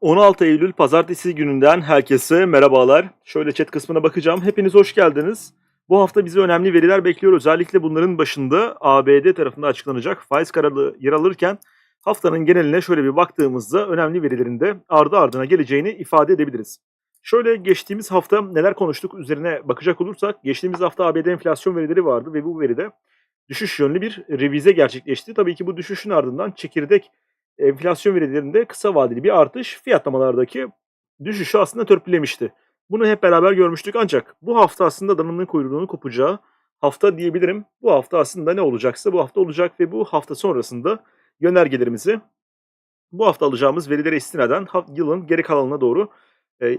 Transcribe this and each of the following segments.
16 Eylül Pazartesi gününden herkese merhabalar. Şöyle chat kısmına bakacağım. Hepiniz hoş geldiniz. Bu hafta bizi önemli veriler bekliyor. Özellikle bunların başında ABD tarafında açıklanacak faiz kararı yer alırken haftanın geneline şöyle bir baktığımızda önemli verilerin de ardı ardına geleceğini ifade edebiliriz. Şöyle geçtiğimiz hafta neler konuştuk üzerine bakacak olursak geçtiğimiz hafta ABD enflasyon verileri vardı ve bu veride düşüş yönlü bir revize gerçekleşti. Tabii ki bu düşüşün ardından çekirdek enflasyon verilerinde kısa vadeli bir artış fiyatlamalardaki düşüşü aslında törpülemişti. Bunu hep beraber görmüştük ancak bu hafta aslında dananın kuyruğunu kopacağı hafta diyebilirim. Bu hafta aslında ne olacaksa bu hafta olacak ve bu hafta sonrasında yönergelerimizi bu hafta alacağımız verilere istinaden yılın geri kalanına doğru e,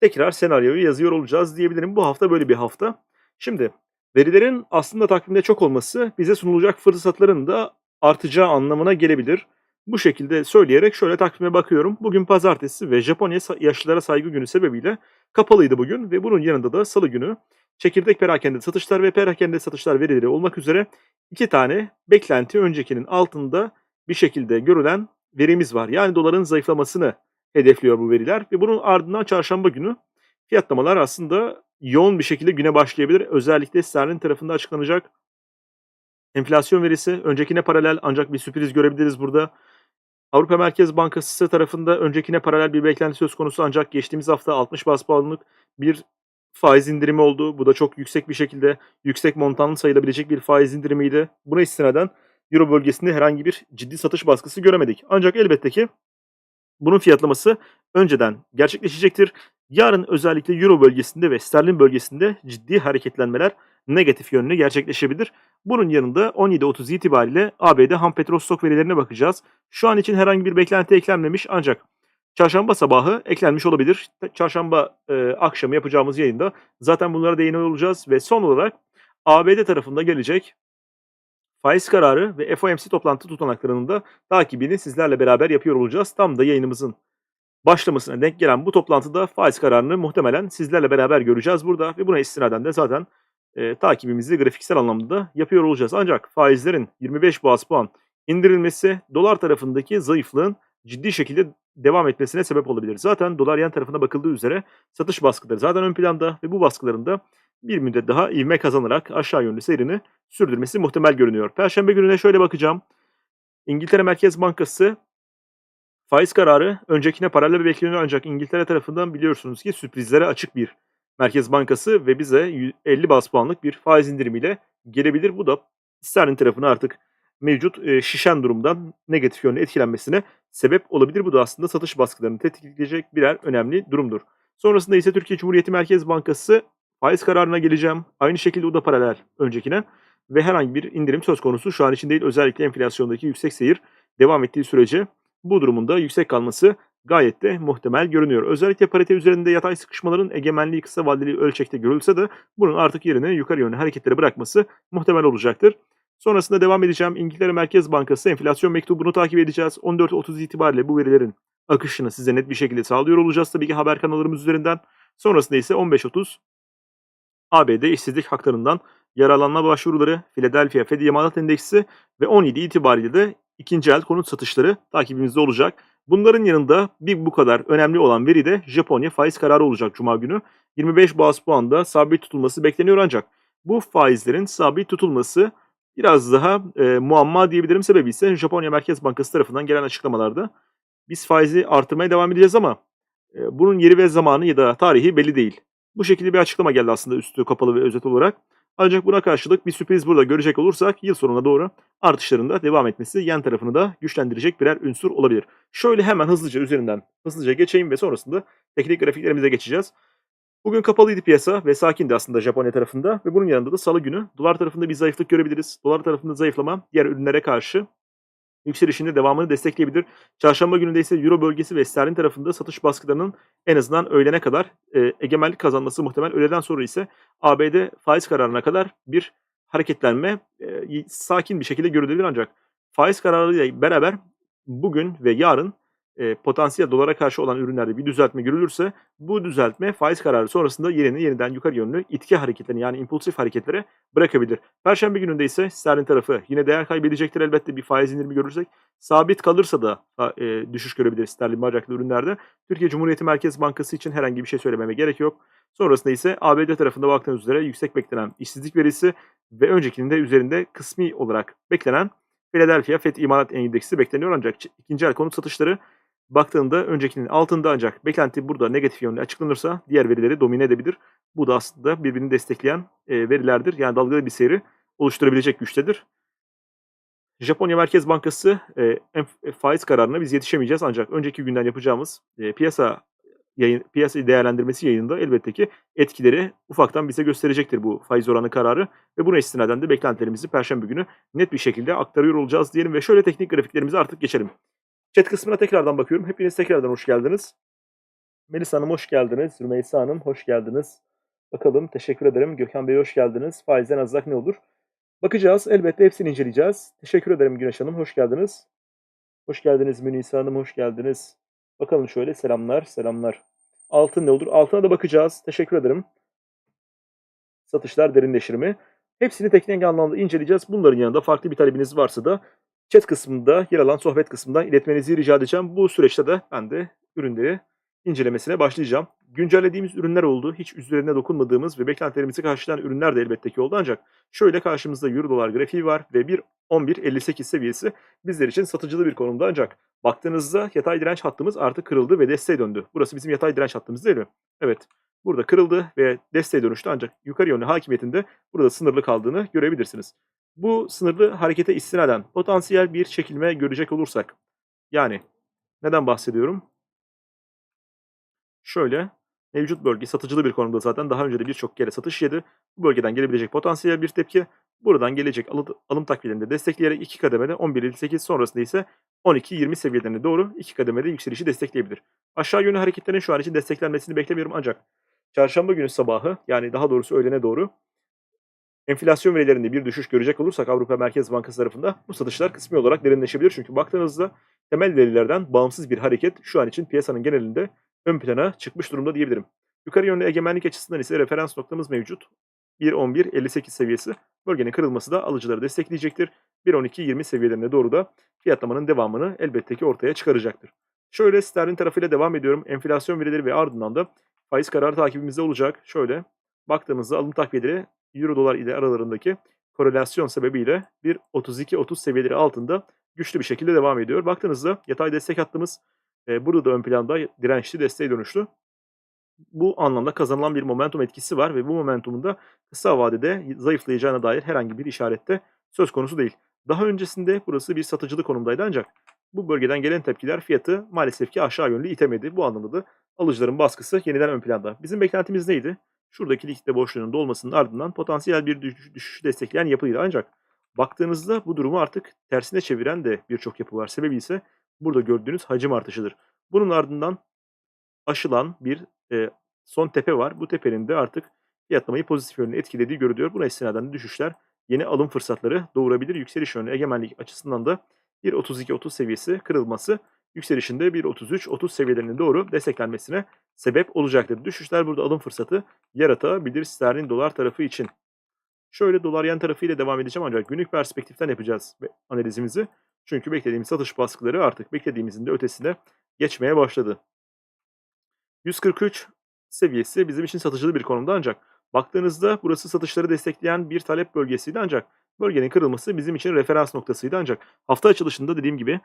tekrar senaryoyu yazıyor olacağız diyebilirim. Bu hafta böyle bir hafta. Şimdi verilerin aslında takvimde çok olması bize sunulacak fırsatların da artacağı anlamına gelebilir. Bu şekilde söyleyerek şöyle takvime bakıyorum. Bugün pazartesi ve Japonya yaşlılara saygı günü sebebiyle kapalıydı bugün ve bunun yanında da salı günü çekirdek perakende satışlar ve perakende satışlar verileri olmak üzere iki tane beklenti öncekinin altında bir şekilde görülen verimiz var. Yani doların zayıflamasını hedefliyor bu veriler ve bunun ardından çarşamba günü fiyatlamalar aslında yoğun bir şekilde güne başlayabilir. Özellikle sterlin tarafında açıklanacak enflasyon verisi öncekine paralel ancak bir sürpriz görebiliriz burada. Avrupa Merkez Bankası tarafında öncekine paralel bir beklenti söz konusu ancak geçtiğimiz hafta 60 bas puanlık bir faiz indirimi oldu. Bu da çok yüksek bir şekilde yüksek montanlı sayılabilecek bir faiz indirimiydi. Buna istinaden Euro bölgesinde herhangi bir ciddi satış baskısı göremedik. Ancak elbette ki bunun fiyatlaması önceden gerçekleşecektir. Yarın özellikle Euro bölgesinde ve sterlin bölgesinde ciddi hareketlenmeler negatif yönlü gerçekleşebilir. Bunun yanında 17.30 itibariyle ABD ham petrol stok verilerine bakacağız. Şu an için herhangi bir beklenti eklenmemiş ancak çarşamba sabahı eklenmiş olabilir. Çarşamba e, akşamı yapacağımız yayında zaten bunlara değiniyor olacağız ve son olarak ABD tarafında gelecek faiz kararı ve FOMC toplantı tutanaklarının da takibini sizlerle beraber yapıyor olacağız. Tam da yayınımızın başlamasına denk gelen bu toplantıda faiz kararını muhtemelen sizlerle beraber göreceğiz burada ve buna istinaden de zaten e, takibimizi grafiksel anlamda da yapıyor olacağız. Ancak faizlerin 25 bas puan indirilmesi dolar tarafındaki zayıflığın ciddi şekilde devam etmesine sebep olabilir. Zaten dolar yan tarafına bakıldığı üzere satış baskıları zaten ön planda ve bu baskıların da bir müddet daha ivme kazanarak aşağı yönlü seyrini sürdürmesi muhtemel görünüyor. Perşembe gününe şöyle bakacağım. İngiltere Merkez Bankası faiz kararı öncekine paralel bekleniyor ancak İngiltere tarafından biliyorsunuz ki sürprizlere açık bir Merkez Bankası ve bize 50 bas puanlık bir faiz indirimiyle gelebilir. Bu da sterlin tarafına artık mevcut e, şişen durumdan negatif yönde etkilenmesine sebep olabilir. Bu da aslında satış baskılarını tetikleyecek birer önemli durumdur. Sonrasında ise Türkiye Cumhuriyeti Merkez Bankası faiz kararına geleceğim. Aynı şekilde o da paralel öncekine ve herhangi bir indirim söz konusu şu an için değil. Özellikle enflasyondaki yüksek seyir devam ettiği sürece bu durumunda yüksek kalması gayet de muhtemel görünüyor. Özellikle parite üzerinde yatay sıkışmaların egemenliği kısa vadeli ölçekte görülse de bunun artık yerine yukarı yönlü hareketleri bırakması muhtemel olacaktır. Sonrasında devam edeceğim. İngiltere Merkez Bankası enflasyon mektubunu takip edeceğiz. 14.30 itibariyle bu verilerin akışını size net bir şekilde sağlıyor olacağız tabii ki haber kanallarımız üzerinden. Sonrasında ise 15.30 ABD işsizlik haklarından yararlanma başvuruları, Philadelphia Fed Yamalat Endeksi ve 17 itibariyle de ikinci el konut satışları takibimizde olacak. Bunların yanında bir bu kadar önemli olan veri de Japonya faiz kararı olacak Cuma günü. 25 bas puanda sabit tutulması bekleniyor ancak bu faizlerin sabit tutulması biraz daha e, muamma diyebilirim. Sebebi ise Japonya Merkez Bankası tarafından gelen açıklamalarda biz faizi artırmaya devam edeceğiz ama e, bunun yeri ve zamanı ya da tarihi belli değil. Bu şekilde bir açıklama geldi aslında üstü kapalı ve özet olarak. Ancak buna karşılık bir sürpriz burada görecek olursak yıl sonuna doğru artışların da devam etmesi yan tarafını da güçlendirecek birer unsur olabilir. Şöyle hemen hızlıca üzerinden hızlıca geçeyim ve sonrasında teknik grafiklerimize geçeceğiz. Bugün kapalıydı piyasa ve sakindi aslında Japonya tarafında ve bunun yanında da salı günü dolar tarafında bir zayıflık görebiliriz. Dolar tarafında zayıflama diğer ürünlere karşı yükselişinde devamını destekleyebilir. Çarşamba gününde ise Euro bölgesi ve sterlin tarafında satış baskılarının en azından öğlene kadar e, egemenlik kazanması muhtemel. Öğleden sonra ise ABD faiz kararına kadar bir hareketlenme e, sakin bir şekilde görülebilir ancak faiz kararıyla beraber bugün ve yarın e, potansiyel dolara karşı olan ürünlerde bir düzeltme görülürse bu düzeltme faiz kararı sonrasında yerini yeniden yukarı yönlü itki hareketlerine yani impulsif hareketlere bırakabilir. Perşembe gününde ise sterlin tarafı yine değer kaybedecektir elbette bir faiz indirimi görürsek. Sabit kalırsa da e, düşüş görebiliriz sterlin bacaklı ürünlerde. Türkiye Cumhuriyeti Merkez Bankası için herhangi bir şey söylememe gerek yok. Sonrasında ise ABD tarafında baktığınız üzere yüksek beklenen işsizlik verisi ve öncekinin de üzerinde kısmi olarak beklenen Philadelphia FED imalat endeksi bekleniyor ancak ikinci el konut satışları baktığında öncekinin altında ancak beklenti burada negatif yönde açıklanırsa diğer verileri domine edebilir. Bu da aslında birbirini destekleyen e, verilerdir. Yani dalgalı bir seyri oluşturabilecek güçtedir. Japonya Merkez Bankası e, faiz kararına biz yetişemeyeceğiz ancak önceki günden yapacağımız e, piyasa yayın, piyasa değerlendirmesi yayında elbette ki etkileri ufaktan bize gösterecektir bu faiz oranı kararı ve buna istinaden de beklentilerimizi perşembe günü net bir şekilde aktarıyor olacağız diyelim ve şöyle teknik grafiklerimize artık geçelim. Chat kısmına tekrardan bakıyorum. Hepiniz tekrardan hoş geldiniz. Melis Hanım hoş geldiniz. Rümeysa Hanım hoş geldiniz. Bakalım teşekkür ederim. Gökhan Bey hoş geldiniz. Faizden azlak ne olur? Bakacağız. Elbette hepsini inceleyeceğiz. Teşekkür ederim Güneş Hanım. Hoş geldiniz. Hoş geldiniz Münisa Hanım. Hoş geldiniz. Bakalım şöyle selamlar. Selamlar. Altın ne olur? Altına da bakacağız. Teşekkür ederim. Satışlar derinleşir mi? Hepsini teknik anlamda inceleyeceğiz. Bunların yanında farklı bir talebiniz varsa da chat kısmında yer alan sohbet kısmından iletmenizi rica edeceğim. Bu süreçte de ben de ürünleri incelemesine başlayacağım. Güncellediğimiz ürünler oldu. Hiç üzerine dokunmadığımız ve beklentilerimizi karşılayan ürünler de elbette ki oldu ancak şöyle karşımızda Euro dolar grafiği var ve 1.11.58 seviyesi bizler için satıcılı bir konumda ancak baktığınızda yatay direnç hattımız artık kırıldı ve desteğe döndü. Burası bizim yatay direnç hattımız değil mi? Evet. Burada kırıldı ve desteğe dönüştü ancak yukarı yönlü hakimiyetinde burada sınırlı kaldığını görebilirsiniz. Bu sınırlı harekete istinaden potansiyel bir çekilme görecek olursak yani neden bahsediyorum? Şöyle mevcut bölge satıcılı bir konumda zaten daha önce de birçok kere satış yedi. Bu bölgeden gelebilecek potansiyel bir tepki buradan gelecek alım, alım takviyelerinde destekleyerek iki kademede 11.58 sonrasında ise 12.20 seviyelerine doğru iki kademede yükselişi destekleyebilir. Aşağı yönlü hareketlerin şu an için desteklenmesini beklemiyorum ancak çarşamba günü sabahı yani daha doğrusu öğlene doğru enflasyon verilerinde bir düşüş görecek olursak Avrupa Merkez Bankası tarafında bu satışlar kısmi olarak derinleşebilir. Çünkü baktığınızda temel verilerden bağımsız bir hareket şu an için piyasanın genelinde ön plana çıkmış durumda diyebilirim. Yukarı yönlü egemenlik açısından ise referans noktamız mevcut. 1.11.58 seviyesi. Bölgenin kırılması da alıcıları destekleyecektir. 1.12.20 seviyelerine doğru da fiyatlamanın devamını elbette ki ortaya çıkaracaktır. Şöyle sterlin tarafıyla devam ediyorum. Enflasyon verileri ve ardından da faiz kararı takibimizde olacak. Şöyle baktığımızda alım takviyeleri Euro dolar ile aralarındaki korelasyon sebebiyle bir 32-30 seviyeleri altında güçlü bir şekilde devam ediyor. Baktığınızda yatay destek hattımız e, burada da ön planda dirençli desteğe dönüştü. Bu anlamda kazanılan bir momentum etkisi var ve bu momentumun da kısa vadede zayıflayacağına dair herhangi bir işarette söz konusu değil. Daha öncesinde burası bir satıcılı konumdaydı ancak bu bölgeden gelen tepkiler fiyatı maalesef ki aşağı yönlü itemedi. Bu anlamda da alıcıların baskısı yeniden ön planda. Bizim beklentimiz neydi? Şuradaki likitte boşluğunun dolmasının ardından potansiyel bir düşüş, düşüşü destekleyen yapıydı. Ancak baktığınızda bu durumu artık tersine çeviren de birçok yapı var. Sebebi ise burada gördüğünüz hacim artışıdır. Bunun ardından aşılan bir e, son tepe var. Bu tepenin de artık fiyatlamayı pozitif yönde etkilediği görülüyor. Buna istinaden de düşüşler yeni alım fırsatları doğurabilir. Yükseliş yönlü egemenlik açısından da 1.32-30 seviyesi kırılması yükselişinde 1.33-30 seviyelerine doğru desteklenmesine sebep olacaktır. Düşüşler burada alım fırsatı yaratabilir sterlin dolar tarafı için. Şöyle dolar yen tarafıyla devam edeceğim ancak günlük perspektiften yapacağız analizimizi. Çünkü beklediğimiz satış baskıları artık beklediğimizin de ötesine geçmeye başladı. 143 seviyesi bizim için satıcılı bir konumda ancak baktığınızda burası satışları destekleyen bir talep bölgesiydi ancak bölgenin kırılması bizim için referans noktasıydı ancak hafta açılışında dediğim gibi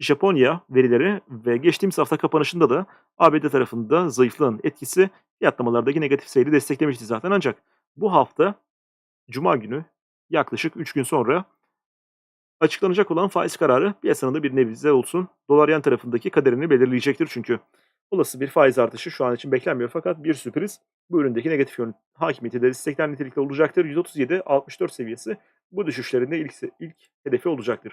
Japonya verileri ve geçtiğimiz hafta kapanışında da ABD tarafında zayıflığın etkisi fiyatlamalardaki negatif seyri desteklemişti zaten ancak bu hafta Cuma günü yaklaşık 3 gün sonra açıklanacak olan faiz kararı piyasanın da bir nevize olsun dolar yan tarafındaki kaderini belirleyecektir çünkü olası bir faiz artışı şu an için beklenmiyor fakat bir sürpriz bu üründeki negatif yön hakimiyeti de destekler nitelikte olacaktır. 137-64 seviyesi bu düşüşlerin de ilk, ilk hedefi olacaktır.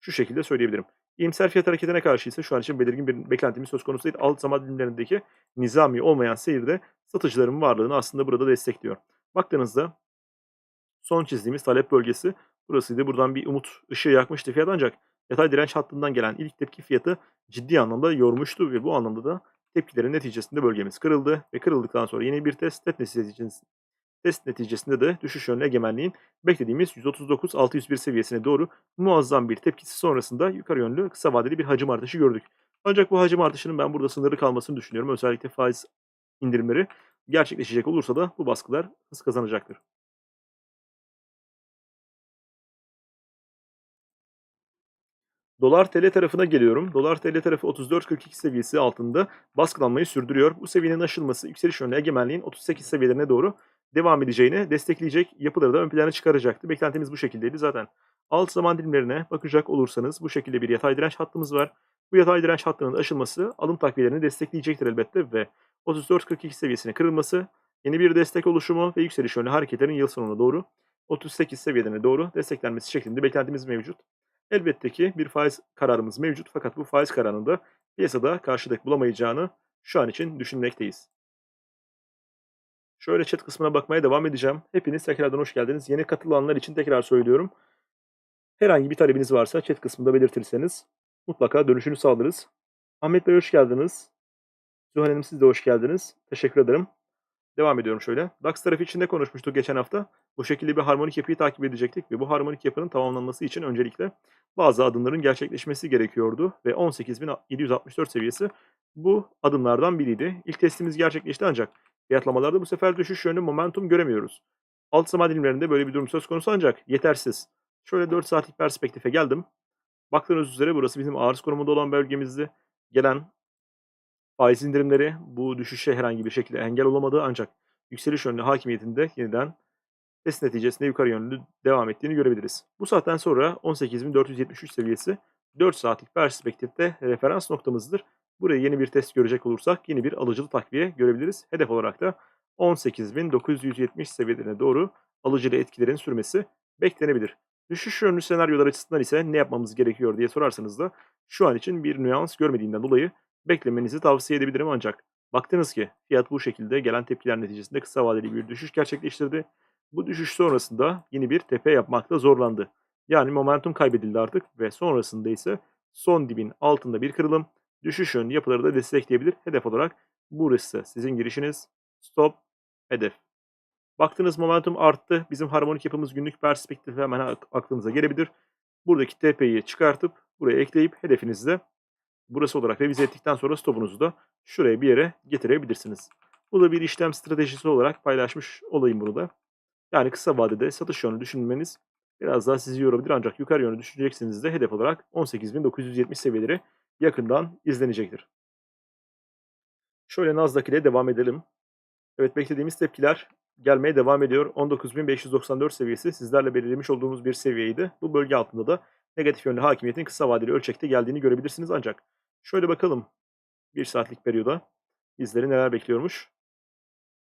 Şu şekilde söyleyebilirim. İyimser fiyat hareketine karşı ise şu an için belirgin bir beklentimiz söz konusu değil. Alt zaman dilimlerindeki nizami olmayan seyirde satıcıların varlığını aslında burada destekliyor. Baktığınızda son çizdiğimiz talep bölgesi burasıydı. Buradan bir umut ışığı yakmıştı fiyat ancak yatay direnç hattından gelen ilk tepki fiyatı ciddi anlamda yormuştu ve bu anlamda da tepkilerin neticesinde bölgemiz kırıldı ve kırıldıktan sonra yeni bir test test neticesinde, test neticesinde de düşüş yönlü egemenliğin beklediğimiz 139-601 seviyesine doğru muazzam bir tepkisi sonrasında yukarı yönlü kısa vadeli bir hacim artışı gördük. Ancak bu hacim artışının ben burada sınırlı kalmasını düşünüyorum. Özellikle faiz indirimleri gerçekleşecek olursa da bu baskılar hız kazanacaktır. Dolar TL tarafına geliyorum. Dolar TL tarafı 34.42 seviyesi altında baskılanmayı sürdürüyor. Bu seviyenin aşılması yükseliş yönlü egemenliğin 38 seviyelerine doğru devam edeceğini destekleyecek yapıları da ön plana çıkaracaktı. Beklentimiz bu şekildeydi zaten. Alt zaman dilimlerine bakacak olursanız bu şekilde bir yatay direnç hattımız var. Bu yatay direnç hattının aşılması alım takviyelerini destekleyecektir elbette ve 34.42 seviyesine kırılması yeni bir destek oluşumu ve yükseliş yönlü hareketlerin yıl sonuna doğru 38 seviyelerine doğru desteklenmesi şeklinde beklentimiz mevcut. Elbette ki bir faiz kararımız mevcut fakat bu faiz kararında piyasada karşılık bulamayacağını şu an için düşünmekteyiz. Şöyle chat kısmına bakmaya devam edeceğim. Hepiniz tekrardan hoş geldiniz. Yeni katılanlar için tekrar söylüyorum. Herhangi bir talebiniz varsa chat kısmında belirtirseniz mutlaka dönüşünü sağlarız. Ahmet Bey hoş geldiniz. Zuhal Hanım siz de hoş geldiniz. Teşekkür ederim. Devam ediyorum şöyle. DAX tarafı için ne konuşmuştuk geçen hafta? Bu şekilde bir harmonik yapıyı takip edecektik ve bu harmonik yapının tamamlanması için öncelikle bazı adımların gerçekleşmesi gerekiyordu ve 18.764 seviyesi bu adımlardan biriydi. İlk testimiz gerçekleşti ancak fiyatlamalarda bu sefer düşüş yönlü momentum göremiyoruz. Alt zaman dilimlerinde böyle bir durum söz konusu ancak yetersiz. Şöyle 4 saatlik perspektife geldim. Baktığınız üzere burası bizim arız konumunda olan bölgemizdi. Gelen faiz indirimleri bu düşüşe herhangi bir şekilde engel olamadı ancak yükseliş yönlü hakimiyetinde yeniden test neticesinde yukarı yönlü devam ettiğini görebiliriz. Bu saatten sonra 18.473 seviyesi 4 saatlik perspektifte referans noktamızdır. Buraya yeni bir test görecek olursak yeni bir alıcılı takviye görebiliriz. Hedef olarak da 18.970 seviyelerine doğru alıcılı etkilerin sürmesi beklenebilir. Düşüş yönlü senaryolar açısından ise ne yapmamız gerekiyor diye sorarsanız da şu an için bir nüans görmediğinden dolayı beklemenizi tavsiye edebilirim ancak baktınız ki fiyat bu şekilde gelen tepkiler neticesinde kısa vadeli bir düşüş gerçekleştirdi. Bu düşüş sonrasında yeni bir tepe yapmakta zorlandı. Yani momentum kaybedildi artık ve sonrasında ise son dibin altında bir kırılım düşüş yönlü yapıları da destekleyebilir. Hedef olarak burası sizin girişiniz. Stop, hedef. Baktığınız momentum arttı. Bizim harmonik yapımız günlük perspektife hemen aklınıza gelebilir. Buradaki tepeyi çıkartıp buraya ekleyip hedefinizi de burası olarak revize ettikten sonra stopunuzu da şuraya bir yere getirebilirsiniz. Bu da bir işlem stratejisi olarak paylaşmış olayım bunu da. Yani kısa vadede satış yönü düşünmeniz biraz daha sizi yorabilir ancak yukarı yönü düşüneceksiniz de hedef olarak 18.970 seviyeleri yakından izlenecektir. Şöyle Nasdaq ile devam edelim. Evet beklediğimiz tepkiler gelmeye devam ediyor. 19.594 seviyesi sizlerle belirlemiş olduğumuz bir seviyeydi. Bu bölge altında da negatif yönlü hakimiyetin kısa vadeli ölçekte geldiğini görebilirsiniz ancak şöyle bakalım bir saatlik periyoda izleri neler bekliyormuş.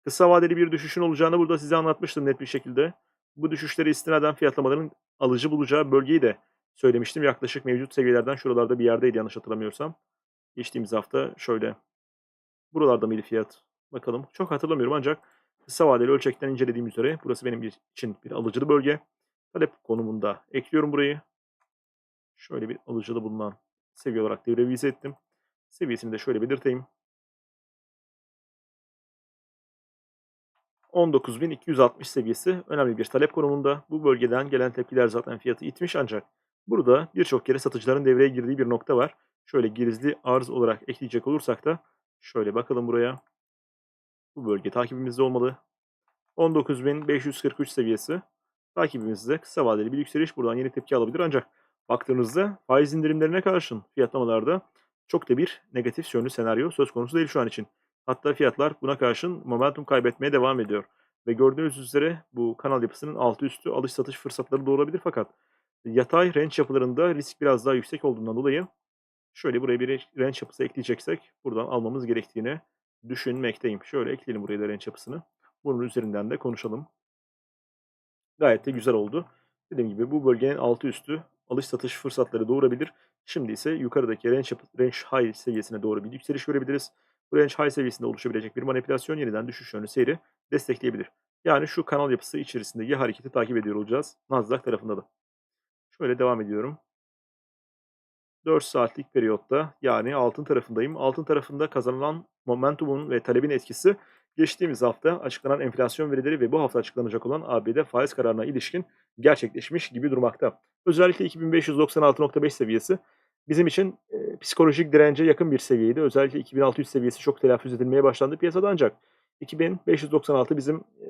Kısa vadeli bir düşüşün olacağını burada size anlatmıştım net bir şekilde. Bu düşüşleri istinaden fiyatlamaların alıcı bulacağı bölgeyi de söylemiştim. Yaklaşık mevcut seviyelerden şuralarda bir yerdeydi yanlış hatırlamıyorsam. Geçtiğimiz hafta şöyle. Buralarda mıydı fiyat? Bakalım. Çok hatırlamıyorum ancak kısa vadeli ölçekten incelediğim üzere burası benim için bir alıcılı bölge. Talep konumunda ekliyorum burayı. Şöyle bir alıcılı bulunan seviye olarak da revize ettim. Seviyesini de şöyle belirteyim. 19.260 seviyesi önemli bir talep konumunda. Bu bölgeden gelen tepkiler zaten fiyatı itmiş ancak burada birçok kere satıcıların devreye girdiği bir nokta var. Şöyle gizli arz olarak ekleyecek olursak da şöyle bakalım buraya. Bu bölge takibimizde olmalı. 19.543 seviyesi takibimizde kısa vadeli bir yükseliş buradan yeni tepki alabilir ancak baktığınızda faiz indirimlerine karşın fiyatlamalarda çok da bir negatif yönlü senaryo söz konusu değil şu an için. Hatta fiyatlar buna karşın momentum kaybetmeye devam ediyor. Ve gördüğünüz üzere bu kanal yapısının altı üstü alış satış fırsatları doğurabilir fakat yatay range yapılarında risk biraz daha yüksek olduğundan dolayı şöyle buraya bir range yapısı ekleyeceksek buradan almamız gerektiğini düşünmekteyim. Şöyle ekleyelim buraya da range yapısını. Bunun üzerinden de konuşalım. Gayet de güzel oldu. Dediğim gibi bu bölgenin altı üstü alış satış fırsatları doğurabilir. Şimdi ise yukarıdaki range, range high seviyesine doğru bir yükseliş görebiliriz. Bu range high seviyesinde oluşabilecek bir manipülasyon yeniden düşüş yönlü seyri destekleyebilir. Yani şu kanal yapısı içerisindeki hareketi takip ediyor olacağız. Nasdaq tarafında da. Şöyle devam ediyorum. 4 saatlik periyotta yani altın tarafındayım. Altın tarafında kazanılan momentumun ve talebin etkisi geçtiğimiz hafta açıklanan enflasyon verileri ve bu hafta açıklanacak olan ABD faiz kararına ilişkin gerçekleşmiş gibi durmakta. Özellikle 2596.5 seviyesi bizim için e, psikolojik dirence yakın bir seviyeydi. Özellikle 2600 seviyesi çok telaffuz edilmeye başlandı piyasada ancak 2596 bizim e,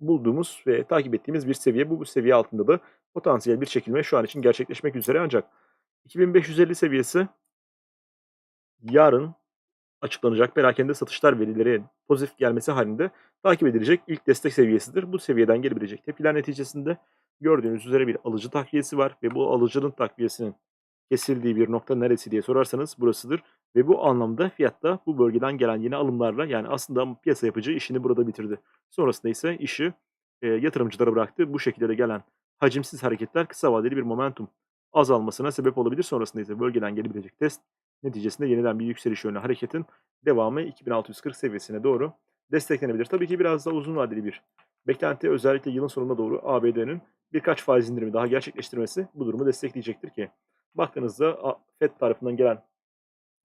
bulduğumuz ve takip ettiğimiz bir seviye. Bu, bu seviye altında da potansiyel bir çekilme şu an için gerçekleşmek üzere ancak 2550 seviyesi yarın açıklanacak perakende satışlar verileri pozitif gelmesi halinde takip edilecek ilk destek seviyesidir. Bu seviyeden gelebilecek tepkiler neticesinde gördüğünüz üzere bir alıcı takviyesi var ve bu alıcının takviyesinin kesildiği bir nokta neresi diye sorarsanız burasıdır. Ve bu anlamda fiyatta bu bölgeden gelen yeni alımlarla yani aslında piyasa yapıcı işini burada bitirdi. Sonrasında ise işi e, yatırımcılara bıraktı. Bu şekilde de gelen hacimsiz hareketler kısa vadeli bir momentum azalmasına sebep olabilir. Sonrasında ise bölgeden gelebilecek test neticesinde yeniden bir yükseliş yönlü hareketin devamı 2640 seviyesine doğru desteklenebilir. Tabii ki biraz daha uzun vadeli bir beklenti özellikle yılın sonuna doğru ABD'nin birkaç faiz indirimi daha gerçekleştirmesi bu durumu destekleyecektir ki baktığınızda FED tarafından gelen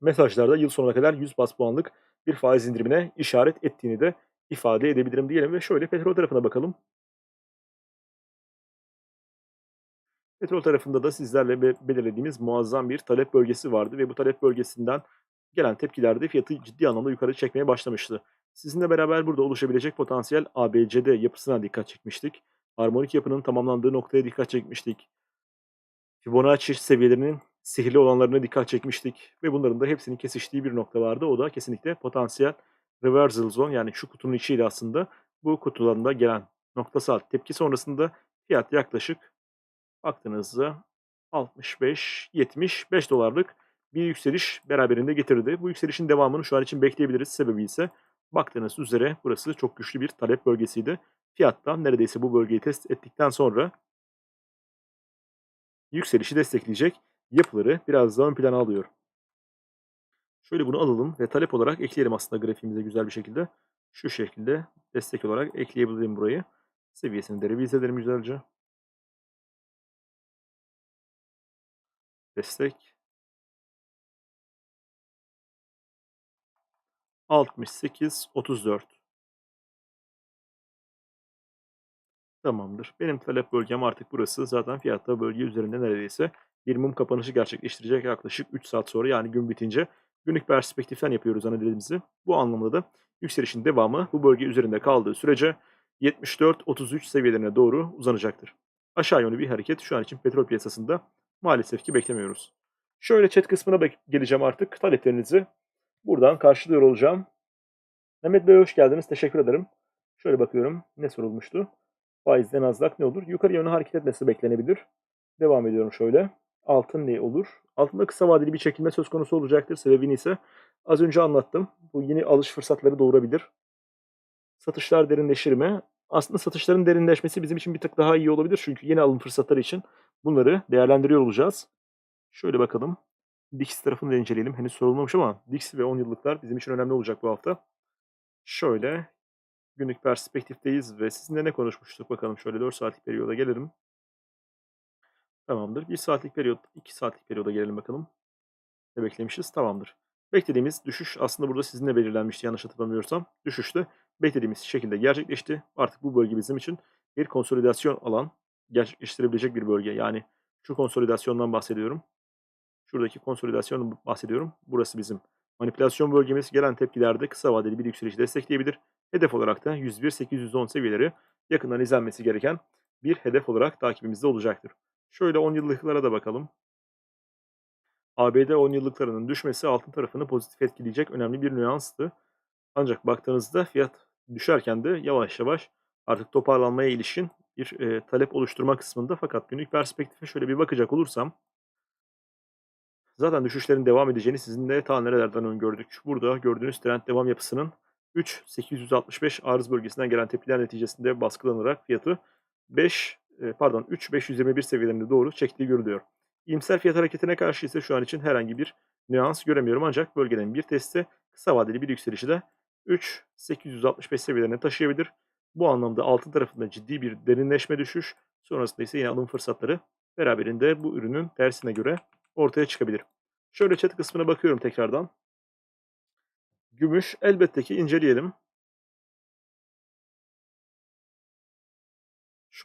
mesajlarda yıl sonuna kadar 100 bas puanlık bir faiz indirimine işaret ettiğini de ifade edebilirim diyelim ve şöyle petrol tarafına bakalım. Petrol tarafında da sizlerle belirlediğimiz muazzam bir talep bölgesi vardı ve bu talep bölgesinden gelen tepkilerde fiyatı ciddi anlamda yukarı çekmeye başlamıştı. Sizinle beraber burada oluşabilecek potansiyel ABCD yapısına dikkat çekmiştik. Harmonik yapının tamamlandığı noktaya dikkat çekmiştik. Fibonacci seviyelerinin sihirli olanlarına dikkat çekmiştik ve bunların da hepsinin kesiştiği bir nokta vardı. O da kesinlikle potansiyel reversal zone yani şu kutunun içiyle aslında bu kutularında gelen noktasal tepki sonrasında fiyat yaklaşık baktığınızda 65-75 dolarlık bir yükseliş beraberinde getirdi. Bu yükselişin devamını şu an için bekleyebiliriz. Sebebi ise baktığınız üzere burası çok güçlü bir talep bölgesiydi. Fiyattan neredeyse bu bölgeyi test ettikten sonra yükselişi destekleyecek yapıları biraz daha ön plana alıyor. Şöyle bunu alalım ve talep olarak ekleyelim aslında grafiğimize güzel bir şekilde. Şu şekilde destek olarak ekleyebilirim burayı. Seviyesini de revize edelim güzelce. Destek. 68 34 Tamamdır. Benim talep bölgem artık burası. Zaten fiyatta bölge üzerinde neredeyse bir mum kapanışı gerçekleştirecek yaklaşık 3 saat sonra yani gün bitince günlük perspektiften yapıyoruz analizimizi. Bu anlamda da yükselişin devamı bu bölge üzerinde kaldığı sürece 74-33 seviyelerine doğru uzanacaktır. Aşağı yönlü bir hareket şu an için petrol piyasasında maalesef ki beklemiyoruz. Şöyle chat kısmına geleceğim artık. Taleplerinizi buradan karşılıyor olacağım. Mehmet Bey hoş geldiniz. Teşekkür ederim. Şöyle bakıyorum. Ne sorulmuştu? Faizden azlak ne olur? Yukarı yönlü hareket etmesi beklenebilir. Devam ediyorum şöyle. Altın ne olur? Altında kısa vadeli bir çekilme söz konusu olacaktır. Sebebini ise az önce anlattım. Bu yeni alış fırsatları doğurabilir. Satışlar derinleşir mi? Aslında satışların derinleşmesi bizim için bir tık daha iyi olabilir. Çünkü yeni alım fırsatları için bunları değerlendiriyor olacağız. Şöyle bakalım. DIX tarafını da inceleyelim. Henüz sorulmamış ama DIX ve 10 yıllıklar bizim için önemli olacak bu hafta. Şöyle günlük perspektifteyiz ve sizinle ne konuşmuştuk bakalım. Şöyle 4 saatlik periyoda gelelim. Tamamdır. 1 saatlik periyot, 2 saatlik periyoda gelelim bakalım. Ne beklemişiz? Tamamdır. Beklediğimiz düşüş aslında burada sizinle belirlenmişti yanlış hatırlamıyorsam. Düşüşte beklediğimiz şekilde gerçekleşti. Artık bu bölge bizim için bir konsolidasyon alan gerçekleştirebilecek bir bölge. Yani şu konsolidasyondan bahsediyorum. Şuradaki konsolidasyondan bahsediyorum. Burası bizim manipülasyon bölgemiz. Gelen tepkilerde kısa vadeli bir yükseliş destekleyebilir. Hedef olarak da 101-810 seviyeleri yakından izlenmesi gereken bir hedef olarak takibimizde olacaktır. Şöyle 10 yıllıklara da bakalım. ABD 10 yıllıklarının düşmesi altın tarafını pozitif etkileyecek önemli bir nüanstı. Ancak baktığınızda fiyat düşerken de yavaş yavaş artık toparlanmaya ilişkin bir e, talep oluşturma kısmında fakat günlük perspektife şöyle bir bakacak olursam zaten düşüşlerin devam edeceğini sizinle ta nerelerden öngördük. Burada gördüğünüz trend devam yapısının 3.865 arız bölgesinden gelen tepkiler neticesinde baskılanarak fiyatı 5 e, pardon 3.521 seviyelerine doğru çektiği görülüyor. İyimser fiyat hareketine karşı ise şu an için herhangi bir nüans göremiyorum ancak bölgeden bir testi kısa vadeli bir yükselişi de 3.865 seviyelerine taşıyabilir. Bu anlamda altın tarafında ciddi bir derinleşme düşüş sonrasında ise yine alım fırsatları beraberinde bu ürünün tersine göre ortaya çıkabilir. Şöyle chat kısmına bakıyorum tekrardan. Gümüş elbette ki inceleyelim.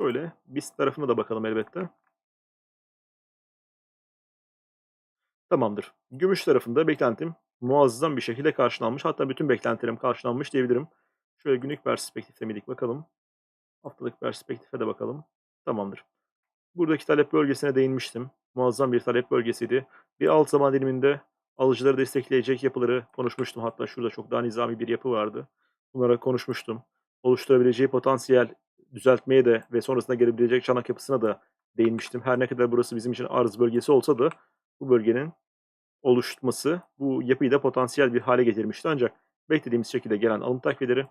Şöyle BIST tarafına da bakalım elbette. Tamamdır. Gümüş tarafında beklentim muazzam bir şekilde karşılanmış. Hatta bütün beklentilerim karşılanmış diyebilirim. Şöyle günlük perspektifte miydik bakalım. Haftalık perspektife de bakalım. Tamamdır. Buradaki talep bölgesine değinmiştim. Muazzam bir talep bölgesiydi. Bir alt zaman diliminde alıcıları destekleyecek yapıları konuşmuştum. Hatta şurada çok daha nizami bir yapı vardı. Bunlara konuşmuştum. Oluşturabileceği potansiyel düzeltmeye de ve sonrasında gelebilecek çanak yapısına da değinmiştim. Her ne kadar burası bizim için arz bölgesi olsa da bu bölgenin oluşması bu yapıyı da potansiyel bir hale getirmişti. Ancak beklediğimiz şekilde gelen alım takviyeleri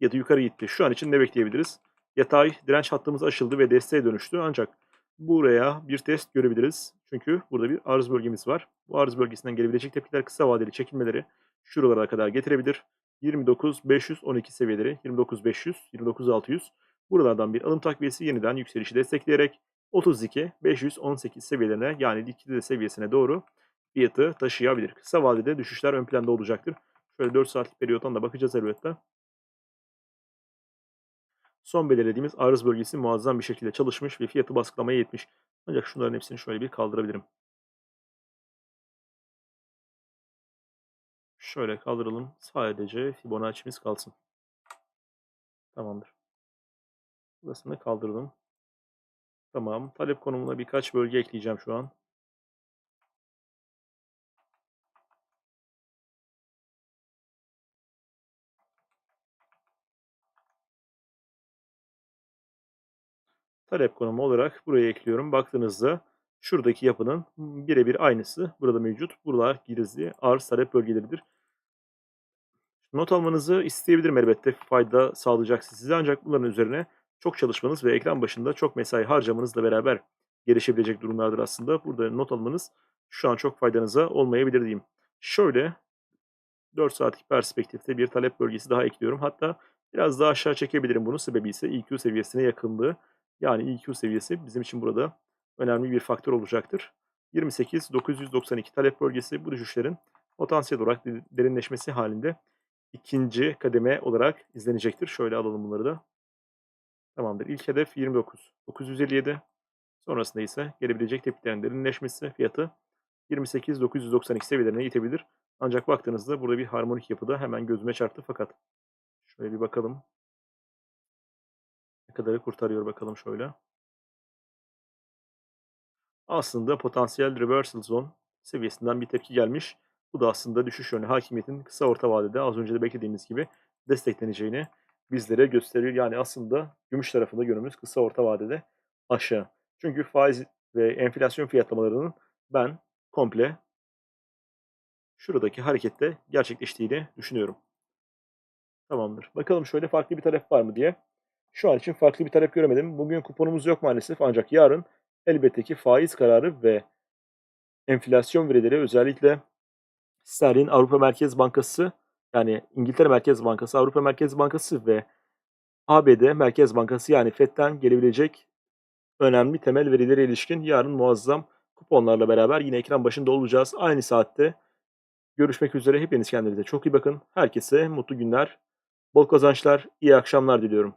ya da yukarı gitti. Şu an için ne bekleyebiliriz? Yatay direnç hattımız aşıldı ve desteğe dönüştü. Ancak buraya bir test görebiliriz. Çünkü burada bir arz bölgemiz var. Bu arz bölgesinden gelebilecek tepkiler kısa vadeli çekilmeleri şuralara kadar getirebilir. 29.512 seviyeleri, 29.500, 29.600 buralardan bir alım takviyesi yeniden yükselişi destekleyerek 32 518 seviyelerine yani likidite seviyesine doğru fiyatı taşıyabilir. Kısa vadede düşüşler ön planda olacaktır. Şöyle 4 saatlik periyottan da bakacağız elbette. Son belirlediğimiz arız bölgesi muazzam bir şekilde çalışmış ve fiyatı baskılamaya yetmiş. Ancak şunların hepsini şöyle bir kaldırabilirim. Şöyle kaldıralım. Sadece Fibonacci'miz kalsın. Tamamdır. Burasını kaldırdım. Tamam. Talep konumuna birkaç bölge ekleyeceğim şu an. talep konumu olarak buraya ekliyorum. Baktığınızda şuradaki yapının birebir aynısı burada mevcut. Buralar gizli arz talep bölgeleridir. Not almanızı isteyebilirim elbette fayda sağlayacak size ancak bunların üzerine çok çalışmanız ve ekran başında çok mesai harcamanızla beraber gelişebilecek durumlardır aslında. Burada not almanız şu an çok faydanıza olmayabilir diyeyim. Şöyle 4 saatlik perspektifte bir talep bölgesi daha ekliyorum. Hatta biraz daha aşağı çekebilirim bunu. Sebebi ise EQ seviyesine yakınlığı. Yani EQ seviyesi bizim için burada önemli bir faktör olacaktır. 28.992 talep bölgesi bu düşüşlerin potansiyel olarak derinleşmesi halinde ikinci kademe olarak izlenecektir. Şöyle alalım bunları da. Tamamdır. İlk hedef 29. 957. Sonrasında ise gelebilecek tepkilerin derinleşmesi fiyatı 28.992 seviyelerine itebilir. Ancak baktığınızda burada bir harmonik yapıda hemen gözüme çarptı fakat şöyle bir bakalım. Ne kadarı kurtarıyor bakalım şöyle. Aslında potansiyel reversal zone seviyesinden bir tepki gelmiş. Bu da aslında düşüş yönlü hakimiyetin kısa orta vadede az önce de beklediğimiz gibi destekleneceğini bizlere gösteriyor. Yani aslında gümüş tarafında yönümüz kısa orta vadede aşağı. Çünkü faiz ve enflasyon fiyatlamalarının ben komple şuradaki harekette gerçekleştiğini düşünüyorum. Tamamdır. Bakalım şöyle farklı bir taraf var mı diye. Şu an için farklı bir talep göremedim. Bugün kuponumuz yok maalesef ancak yarın elbette ki faiz kararı ve enflasyon verileri özellikle sterlin Avrupa Merkez Bankası yani İngiltere Merkez Bankası, Avrupa Merkez Bankası ve ABD Merkez Bankası yani FED'den gelebilecek önemli temel verilere ilişkin yarın muazzam kuponlarla beraber yine ekran başında olacağız. Aynı saatte görüşmek üzere. Hepiniz kendinize çok iyi bakın. Herkese mutlu günler, bol kazançlar, iyi akşamlar diliyorum.